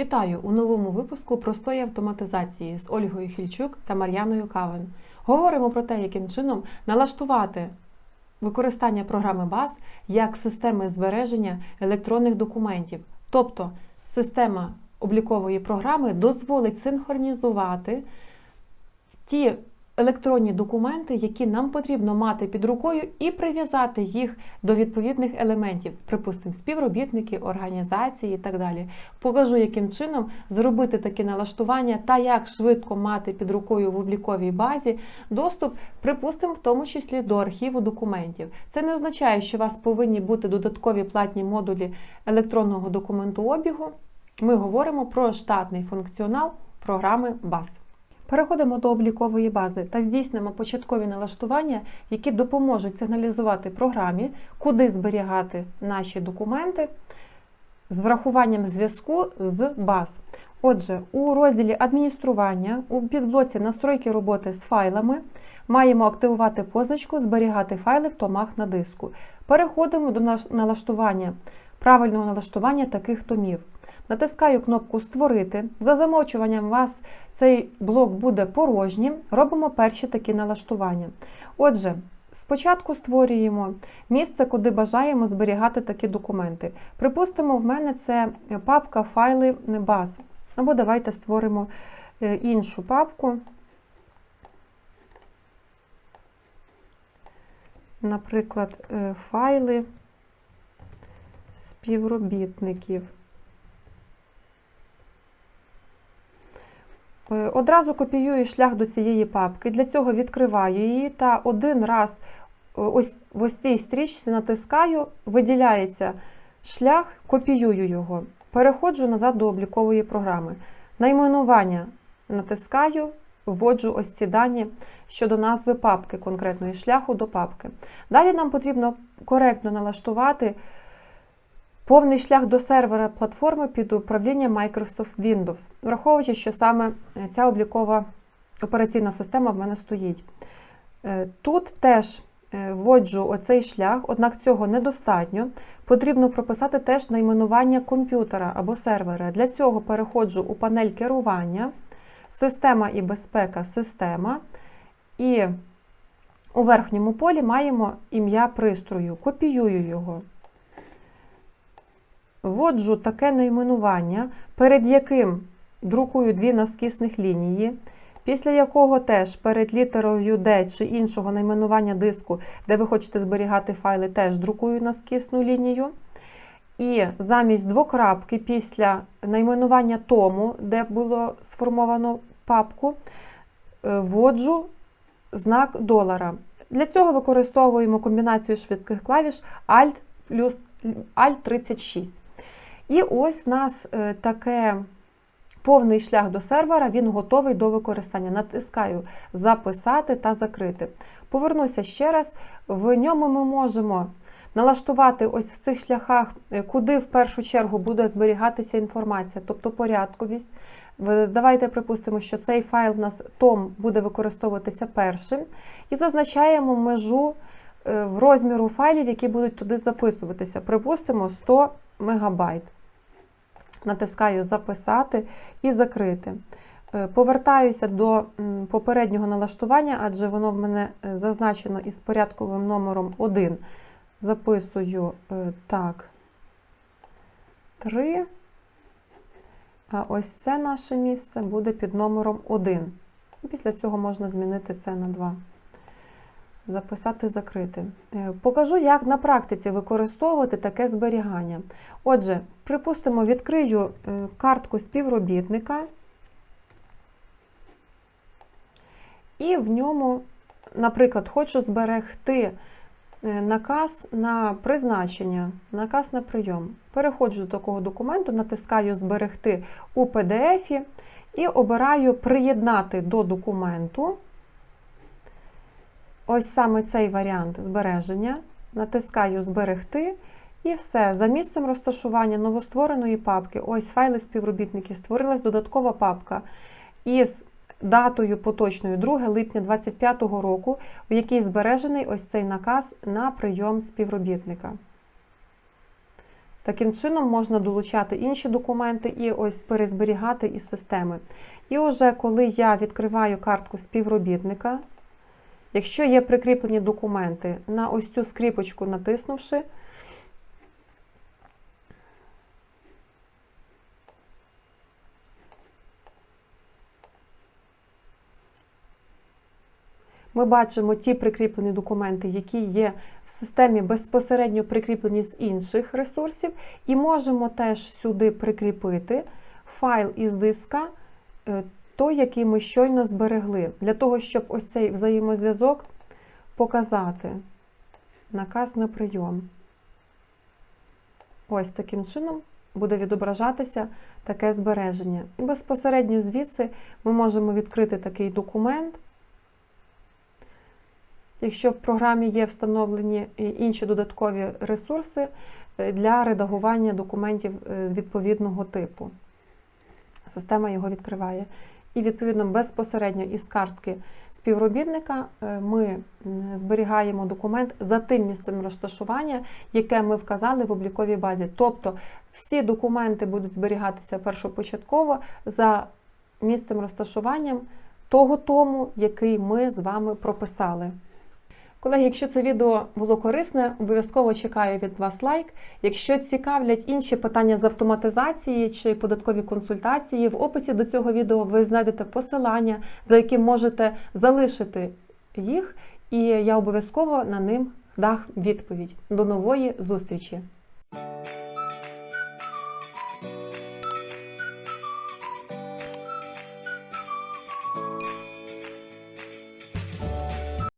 Вітаю у новому випуску простої автоматизації з Ольгою Хільчук та Мар'яною Кавен. Говоримо про те, яким чином налаштувати використання програми БАЗ як системи збереження електронних документів. Тобто система облікової програми дозволить синхронізувати ті електронні документи, які нам потрібно мати під рукою, і прив'язати їх до відповідних елементів, припустимо, співробітники, організації і так далі. Покажу, яким чином зробити таке налаштування та як швидко мати під рукою в обліковій базі доступ, припустимо, в тому числі до архіву документів. Це не означає, що у вас повинні бути додаткові платні модулі електронного документообігу. Ми говоримо про штатний функціонал програми BAS. Переходимо до облікової бази та здійснимо початкові налаштування, які допоможуть сигналізувати програмі, куди зберігати наші документи з врахуванням зв'язку з баз. Отже, у розділі адміністрування у підблоці настройки роботи з файлами маємо активувати позначку Зберігати файли в томах на диску. Переходимо до налаштування, правильного налаштування таких томів. Натискаю кнопку Створити. За замовчуванням вас цей блок буде порожнім. Робимо перші такі налаштування. Отже, спочатку створюємо місце, куди бажаємо зберігати такі документи. Припустимо, в мене це папка файли баз. Або давайте створимо іншу папку. Наприклад, файли співробітників. Одразу копіюю шлях до цієї папки, для цього відкриваю її та один раз ось в ось цій стрічці натискаю, виділяється шлях, копіюю його. Переходжу назад до облікової програми. Найменування натискаю, вводжу ось ці дані щодо назви папки, конкретної шляху до папки. Далі нам потрібно коректно налаштувати. Повний шлях до сервера платформи під управлінням Microsoft Windows, враховуючи, що саме ця облікова операційна система в мене стоїть. Тут теж вводжу оцей шлях, однак цього недостатньо. Потрібно прописати теж найменування комп'ютера або сервера. Для цього переходжу у панель керування, система і безпека система. І у верхньому полі маємо ім'я пристрою. Копіюю його. Вводжу таке найменування, перед яким друкую дві наскісних лінії, після якого теж перед літерою D чи іншого найменування диску, де ви хочете зберігати файли, теж друкую наскісну лінію. І замість двокрапки після найменування тому, де було сформовано папку, вводжу знак долара. Для цього використовуємо комбінацію швидких клавіш Alt Alt 36. І ось в нас таке повний шлях до сервера, він готовий до використання. Натискаю Записати та закрити. Повернуся ще раз. В ньому ми можемо налаштувати ось в цих шляхах, куди в першу чергу буде зберігатися інформація, тобто порядковість. Давайте припустимо, що цей файл в нас том буде використовуватися першим. І зазначаємо межу в розміру файлів, які будуть туди записуватися. Припустимо, 100 МБ. Натискаю Записати і закрити. Повертаюся до попереднього налаштування, адже воно в мене зазначено із порядковим номером 1. Записую так, 3. А ось це наше місце буде під номером 1. Після цього можна змінити це на 2. Записати, закрити. Покажу, як на практиці використовувати таке зберігання. Отже, припустимо, відкрию картку співробітника, і в ньому, наприклад, хочу зберегти наказ на призначення, наказ на прийом. Переходжу до такого документу, натискаю Зберегти у PDF і обираю Приєднати до документу. Ось саме цей варіант збереження. Натискаю Зберегти. І все. За місцем розташування новоствореної папки, ось файли співробітників, створилась додаткова папка із датою поточною 2 липня 2025 року, в якій збережений ось цей наказ на прийом співробітника. Таким чином можна долучати інші документи і ось перезберігати із системи. І вже коли я відкриваю картку співробітника, якщо є прикріплені документи, на ось цю скріпочку натиснувши, ми бачимо ті прикріплені документи, які є в системі безпосередньо прикріплені з інших ресурсів, і можемо теж сюди прикріпити файл із диска, е, той, який ми щойно зберегли, для того, щоб ось цей взаємозв'язок показати. Наказ на прийом. Ось таким чином буде відображатися таке збереження. І безпосередньо звідси ми можемо відкрити такий документ. Якщо в програмі є встановлені інші додаткові ресурси е, для редагування документів е, відповідного типу. Система його відкриває. І, відповідно, безпосередньо із картки співробітника е, ми зберігаємо документ за тим місцем розташування, яке ми вказали в обліковій базі. Тобто всі документи будуть зберігатися першопочатково за місцем розташуванням того тому, який ми з вами прописали. Колеги, якщо це відео було корисне, обов'язково чекаю від вас лайк. Якщо цікавлять інші питання з автоматизації чи податкові консультації, в описі до цього відео ви знайдете посилання, за яким можете залишити їх, і я обов'язково на ним дах відповідь. До нової зустрічі!